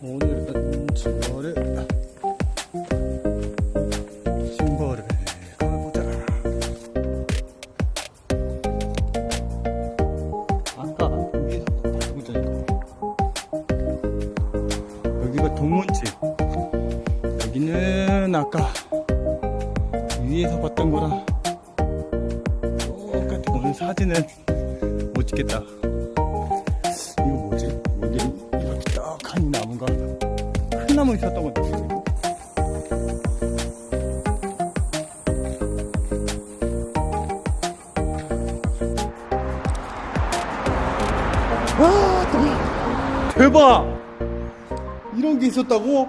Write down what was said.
오늘은 증거를 증거를 가보자. 아까 여기서 보자 여기가 동문집. 여기는 아까 위에서 봤던 거랑 똑같아. 오늘 사진은 못 찍겠다. 큰 나무 있었던 것 같아. 와! 대박! 이런 게 있었다고?